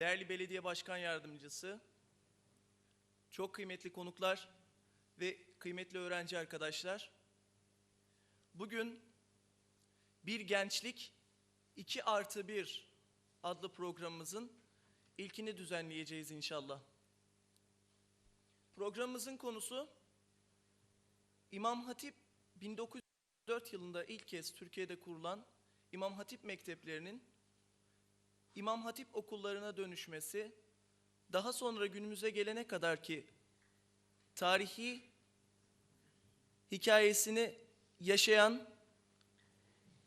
değerli belediye başkan yardımcısı, çok kıymetli konuklar ve kıymetli öğrenci arkadaşlar. Bugün Bir Gençlik 2 artı 1 adlı programımızın ilkini düzenleyeceğiz inşallah. Programımızın konusu İmam Hatip 1904 yılında ilk kez Türkiye'de kurulan İmam Hatip mekteplerinin İmam Hatip okullarına dönüşmesi, daha sonra günümüze gelene kadar ki tarihi hikayesini yaşayan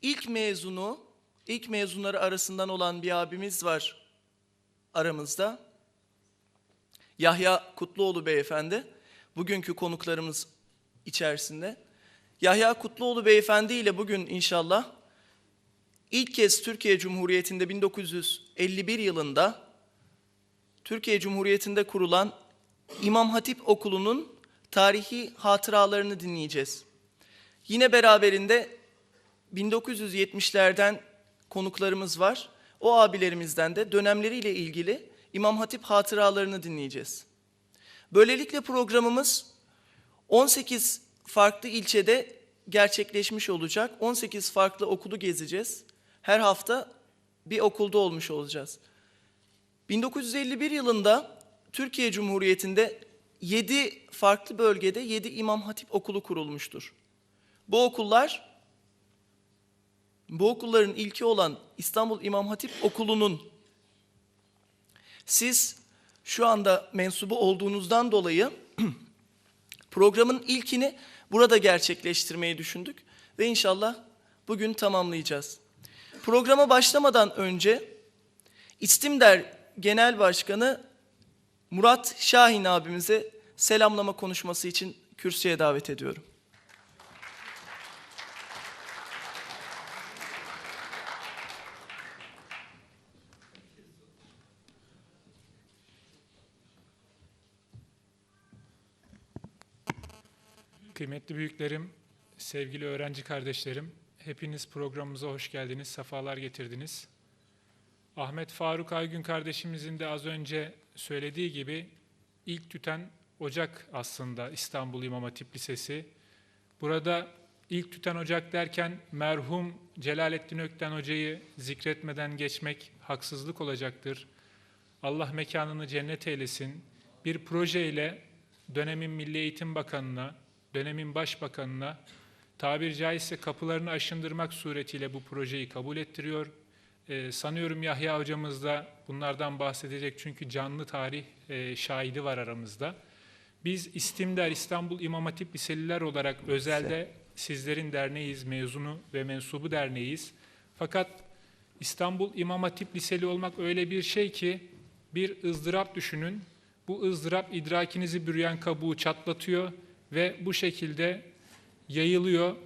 ilk mezunu, ilk mezunları arasından olan bir abimiz var aramızda. Yahya Kutluoğlu beyefendi, bugünkü konuklarımız içerisinde. Yahya Kutluoğlu beyefendi ile bugün inşallah İlk kez Türkiye Cumhuriyeti'nde 1951 yılında Türkiye Cumhuriyeti'nde kurulan İmam Hatip Okulu'nun tarihi hatıralarını dinleyeceğiz. Yine beraberinde 1970'lerden konuklarımız var. O abilerimizden de dönemleriyle ilgili İmam Hatip hatıralarını dinleyeceğiz. Böylelikle programımız 18 farklı ilçede gerçekleşmiş olacak. 18 farklı okulu gezeceğiz. Her hafta bir okulda olmuş olacağız. 1951 yılında Türkiye Cumhuriyeti'nde 7 farklı bölgede 7 İmam Hatip okulu kurulmuştur. Bu okullar bu okulların ilki olan İstanbul İmam Hatip Okulu'nun siz şu anda mensubu olduğunuzdan dolayı programın ilkini burada gerçekleştirmeyi düşündük ve inşallah bugün tamamlayacağız. Programa başlamadan önce İstimder Genel Başkanı Murat Şahin abimize selamlama konuşması için kürsüye davet ediyorum. Kıymetli büyüklerim, sevgili öğrenci kardeşlerim, hepiniz programımıza hoş geldiniz, sefalar getirdiniz. Ahmet Faruk Aygün kardeşimizin de az önce söylediği gibi ilk tüten ocak aslında İstanbul İmam Hatip Lisesi. Burada ilk tüten ocak derken merhum Celalettin Ökten Hoca'yı zikretmeden geçmek haksızlık olacaktır. Allah mekanını cennet eylesin. Bir projeyle dönemin Milli Eğitim Bakanı'na, dönemin Başbakanı'na tabir caizse kapılarını aşındırmak suretiyle bu projeyi kabul ettiriyor. Ee, sanıyorum Yahya hocamız da bunlardan bahsedecek çünkü canlı tarih e, şahidi var aramızda. Biz İstimder İstanbul İmam Hatip Liseliler olarak özelde sizlerin derneğiyiz, mezunu ve mensubu derneğiyiz. Fakat İstanbul İmam Hatip Liseli olmak öyle bir şey ki bir ızdırap düşünün. Bu ızdırap idrakinizi bürüyen kabuğu çatlatıyor ve bu şekilde yayılıyor.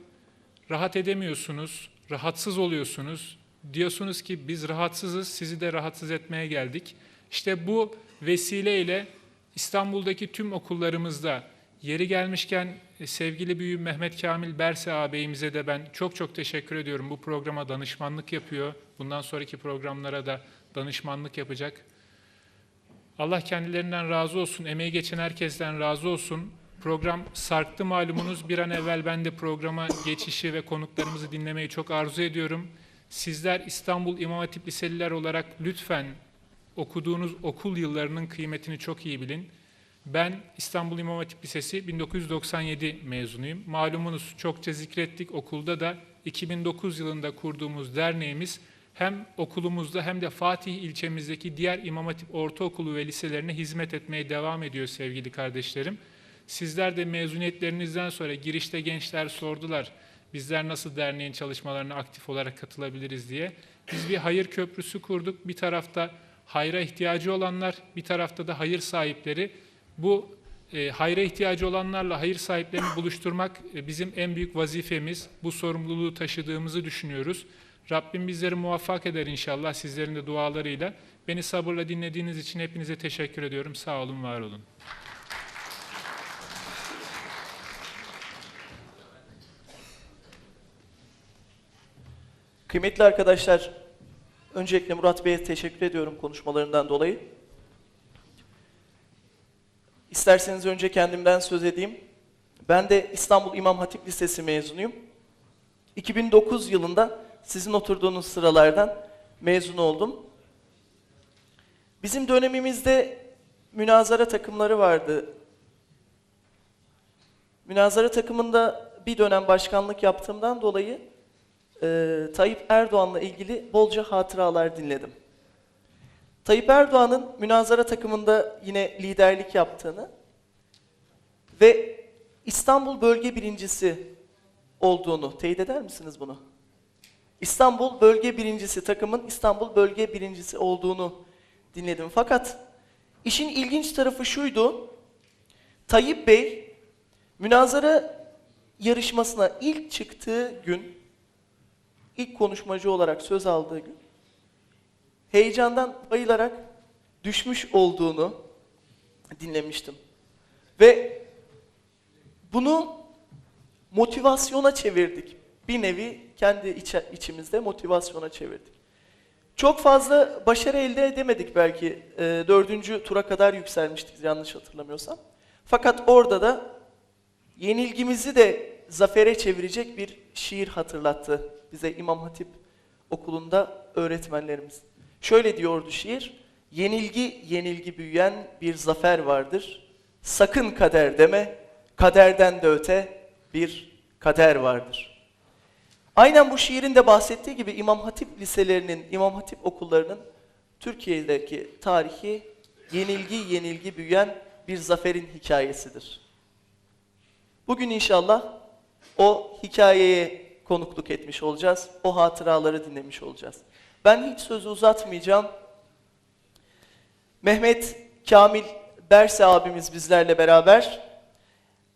Rahat edemiyorsunuz, rahatsız oluyorsunuz. Diyorsunuz ki biz rahatsızız, sizi de rahatsız etmeye geldik. İşte bu vesileyle İstanbul'daki tüm okullarımızda yeri gelmişken e, sevgili büyüğüm Mehmet Kamil Berse ağabeyimize de ben çok çok teşekkür ediyorum. Bu programa danışmanlık yapıyor. Bundan sonraki programlara da danışmanlık yapacak. Allah kendilerinden razı olsun, emeği geçen herkesten razı olsun. Program sarktı malumunuz. Bir an evvel ben de programa geçişi ve konuklarımızı dinlemeyi çok arzu ediyorum. Sizler İstanbul İmam Hatip Liseliler olarak lütfen okuduğunuz okul yıllarının kıymetini çok iyi bilin. Ben İstanbul İmam Hatip Lisesi 1997 mezunuyum. Malumunuz çokça zikrettik okulda da 2009 yılında kurduğumuz derneğimiz hem okulumuzda hem de Fatih ilçemizdeki diğer İmam Hatip ortaokulu ve liselerine hizmet etmeye devam ediyor sevgili kardeşlerim. Sizler de mezuniyetlerinizden sonra girişte gençler sordular. Bizler nasıl derneğin çalışmalarına aktif olarak katılabiliriz diye. Biz bir hayır köprüsü kurduk. Bir tarafta hayra ihtiyacı olanlar, bir tarafta da hayır sahipleri. Bu e, hayra ihtiyacı olanlarla hayır sahiplerini buluşturmak e, bizim en büyük vazifemiz. Bu sorumluluğu taşıdığımızı düşünüyoruz. Rabbim bizleri muvaffak eder inşallah sizlerin de dualarıyla. Beni sabırla dinlediğiniz için hepinize teşekkür ediyorum. Sağ olun, var olun. Kıymetli arkadaşlar, Öncelikle Murat Bey'e teşekkür ediyorum konuşmalarından dolayı. İsterseniz önce kendimden söz edeyim. Ben de İstanbul İmam Hatip Lisesi mezunuyum. 2009 yılında sizin oturduğunuz sıralardan mezun oldum. Bizim dönemimizde münazara takımları vardı. Münazara takımında bir dönem başkanlık yaptığımdan dolayı e, Tayyip Erdoğan'la ilgili bolca hatıralar dinledim. Tayyip Erdoğan'ın münazara takımında yine liderlik yaptığını ve İstanbul Bölge Birincisi olduğunu teyit eder misiniz bunu? İstanbul Bölge Birincisi takımın İstanbul Bölge Birincisi olduğunu dinledim. Fakat işin ilginç tarafı şuydu. Tayyip Bey münazara yarışmasına ilk çıktığı gün, ilk konuşmacı olarak söz aldığı gün, heyecandan bayılarak düşmüş olduğunu dinlemiştim. Ve bunu motivasyona çevirdik. Bir nevi kendi içe- içimizde motivasyona çevirdik. Çok fazla başarı elde edemedik belki. E, dördüncü tura kadar yükselmiştik yanlış hatırlamıyorsam. Fakat orada da yenilgimizi de zafere çevirecek bir şiir hatırlattı bize İmam Hatip okulunda öğretmenlerimiz. Şöyle diyordu şiir, yenilgi yenilgi büyüyen bir zafer vardır. Sakın kader deme, kaderden de öte bir kader vardır. Aynen bu şiirin de bahsettiği gibi İmam Hatip liselerinin, İmam Hatip okullarının Türkiye'deki tarihi yenilgi yenilgi büyüyen bir zaferin hikayesidir. Bugün inşallah o hikayeye konukluk etmiş olacağız. O hatıraları dinlemiş olacağız. Ben hiç sözü uzatmayacağım. Mehmet Kamil Berse abimiz bizlerle beraber.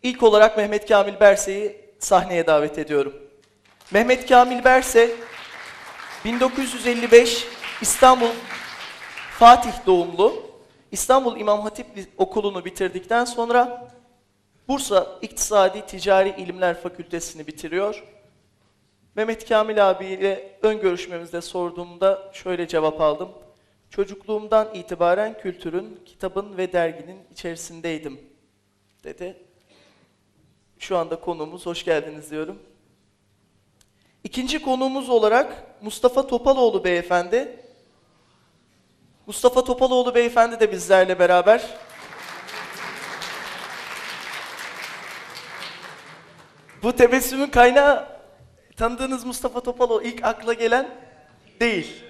İlk olarak Mehmet Kamil Berse'yi sahneye davet ediyorum. Mehmet Kamil Berse 1955 İstanbul Fatih doğumlu. İstanbul İmam Hatip Okulu'nu bitirdikten sonra Bursa İktisadi Ticari İlimler Fakültesini bitiriyor. Mehmet Kamil abiyle ön görüşmemizde sorduğumda şöyle cevap aldım. Çocukluğumdan itibaren kültürün, kitabın ve derginin içerisindeydim dedi. Şu anda konuğumuz, hoş geldiniz diyorum. İkinci konuğumuz olarak Mustafa Topaloğlu beyefendi. Mustafa Topaloğlu beyefendi de bizlerle beraber. Bu tebessümün kaynağı tanıdığınız Mustafa Topaloğlu ilk akla gelen değil.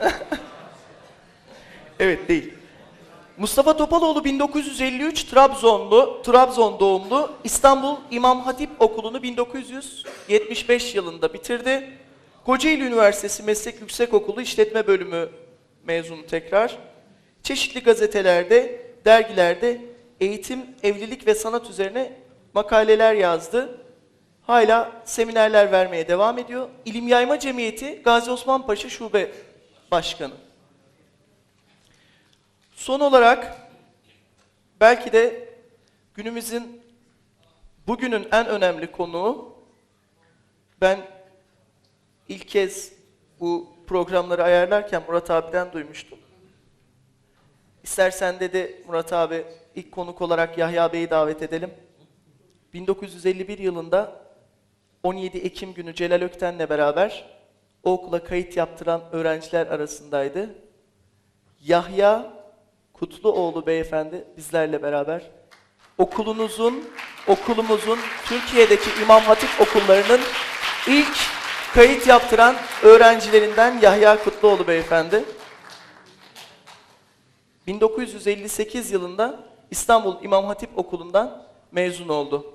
evet değil. Mustafa Topaloğlu 1953 Trabzonlu, Trabzon doğumlu. İstanbul İmam Hatip Okulu'nu 1975 yılında bitirdi. Kocaeli Üniversitesi Meslek Yüksekokulu İşletme Bölümü mezunu tekrar. Çeşitli gazetelerde, dergilerde eğitim, evlilik ve sanat üzerine makaleler yazdı. Hala seminerler vermeye devam ediyor. İlim Yayma Cemiyeti Gazi Osman Paşa Şube Başkanı. Son olarak belki de günümüzün bugünün en önemli konuğu ben ilk kez bu programları ayarlarken Murat abiden duymuştum. İstersen dedi Murat abi ilk konuk olarak Yahya Bey'i davet edelim. 1951 yılında 17 Ekim günü Celal Ökten'le beraber o okula kayıt yaptıran öğrenciler arasındaydı. Yahya Kutluoğlu beyefendi bizlerle beraber okulunuzun, okulumuzun Türkiye'deki İmam Hatip okullarının ilk kayıt yaptıran öğrencilerinden Yahya Kutluoğlu beyefendi. 1958 yılında İstanbul İmam Hatip Okulu'ndan mezun oldu.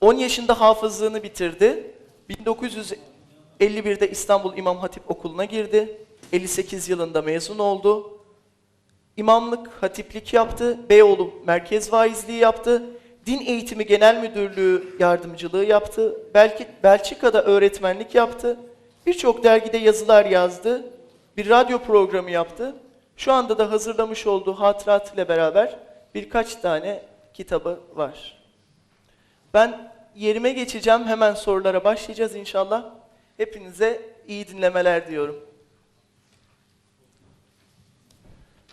10 yaşında hafızlığını bitirdi. 1951'de İstanbul İmam Hatip Okulu'na girdi. 58 yılında mezun oldu. İmamlık, hatiplik yaptı. Beyoğlu Merkez Vaizliği yaptı. Din Eğitimi Genel Müdürlüğü yardımcılığı yaptı. Belki Belçika'da öğretmenlik yaptı. Birçok dergide yazılar yazdı. Bir radyo programı yaptı. Şu anda da hazırlamış olduğu hatıratıyla beraber birkaç tane kitabı var. Ben yerime geçeceğim. Hemen sorulara başlayacağız inşallah. Hepinize iyi dinlemeler diyorum.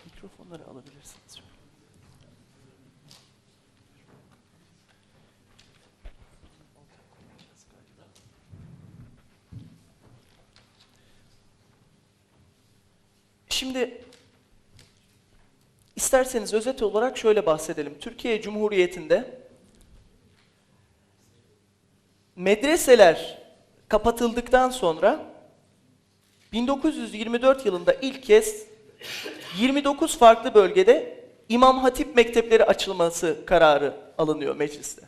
Mikrofonları alabilirsiniz. Şimdi isterseniz özet olarak şöyle bahsedelim. Türkiye Cumhuriyeti'nde medreseler kapatıldıktan sonra 1924 yılında ilk kez 29 farklı bölgede İmam Hatip mektepleri açılması kararı alınıyor mecliste.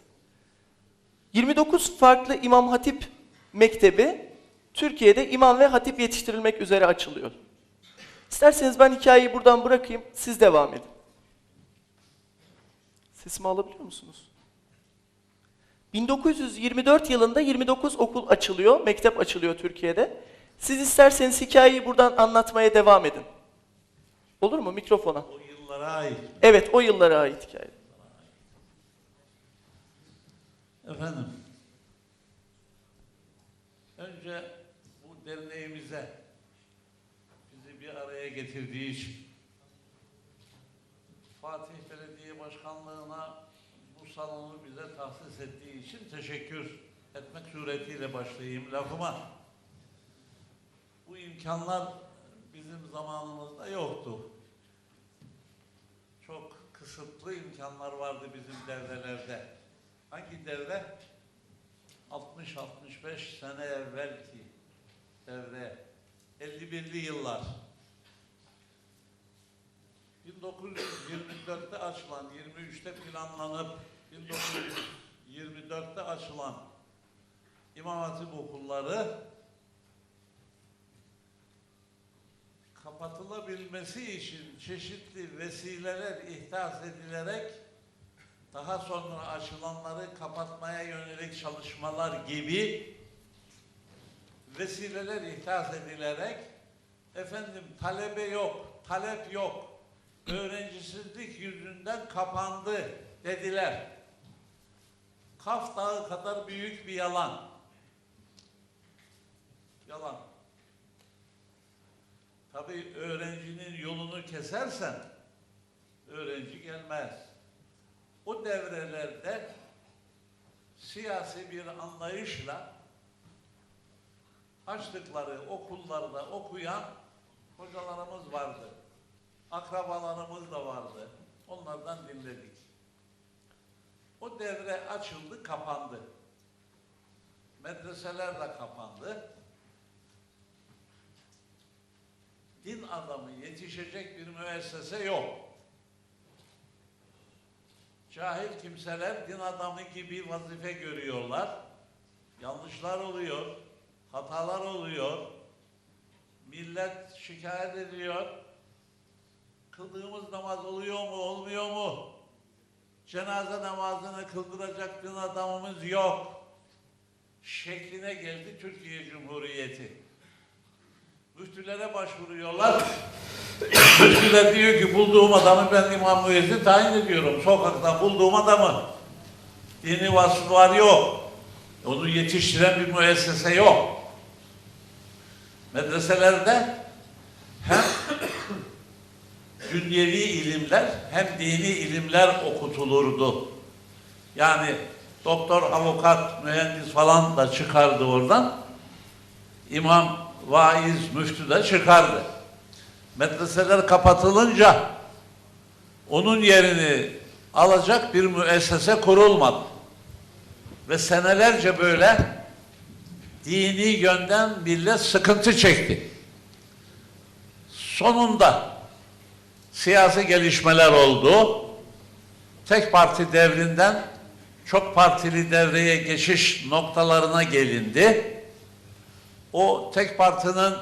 29 farklı İmam Hatip mektebi Türkiye'de imam ve hatip yetiştirilmek üzere açılıyor. İsterseniz ben hikayeyi buradan bırakayım, siz devam edin. Sesimi alabiliyor musunuz? 1924 yılında 29 okul açılıyor, mektep açılıyor Türkiye'de. Siz isterseniz hikayeyi buradan anlatmaya devam edin. Olur mu mikrofona? O yıllara ait. Evet, o yıllara ait hikaye. Efendim, önce bu derneğimize araya getirdiği için Fatih Belediye Başkanlığı'na bu salonu bize tahsis ettiği için teşekkür etmek suretiyle başlayayım lafıma. Bu imkanlar bizim zamanımızda yoktu. Çok kısıtlı imkanlar vardı bizim devrelerde. Hangi devre? 60-65 sene evvelki devre. 51'li yıllar. 1924'te açılan, 23'te planlanıp 1924'te açılan İmam Hatip okulları kapatılabilmesi için çeşitli vesileler ihdas edilerek daha sonra açılanları kapatmaya yönelik çalışmalar gibi vesileler ihdas edilerek efendim talebe yok, talep yok, öğrencisizlik yüzünden kapandı dediler. Kaf Dağı kadar büyük bir yalan. Yalan. Tabii öğrencinin yolunu kesersen öğrenci gelmez. O devrelerde siyasi bir anlayışla açtıkları okullarda okuyan hocalarımız vardı. Akrabalarımız da vardı. Onlardan dinledik. O devre açıldı, kapandı. Medreseler de kapandı. Din adamı yetişecek bir müessese yok. Cahil kimseler din adamı gibi vazife görüyorlar. Yanlışlar oluyor, hatalar oluyor. Millet şikayet ediyor. Kıldığımız namaz oluyor mu, olmuyor mu? Cenaze namazını kıldıracak din adamımız yok. Şekline geldi Türkiye Cumhuriyeti. Müftülere başvuruyorlar. Müftüler diyor ki bulduğum adamı ben imam müezzin tayin ediyorum. Sokaktan bulduğum adamı. Dini vasfı var yok. Onu yetiştiren bir müessese yok. Medreselerde hem dünyevi ilimler hem dini ilimler okutulurdu. Yani doktor, avukat, mühendis falan da çıkardı oradan. İmam, vaiz, müftü de çıkardı. Medreseler kapatılınca onun yerini alacak bir müessese kurulmadı. Ve senelerce böyle dini yönden millet sıkıntı çekti. Sonunda siyasi gelişmeler oldu. Tek parti devrinden çok partili devreye geçiş noktalarına gelindi. O tek partinin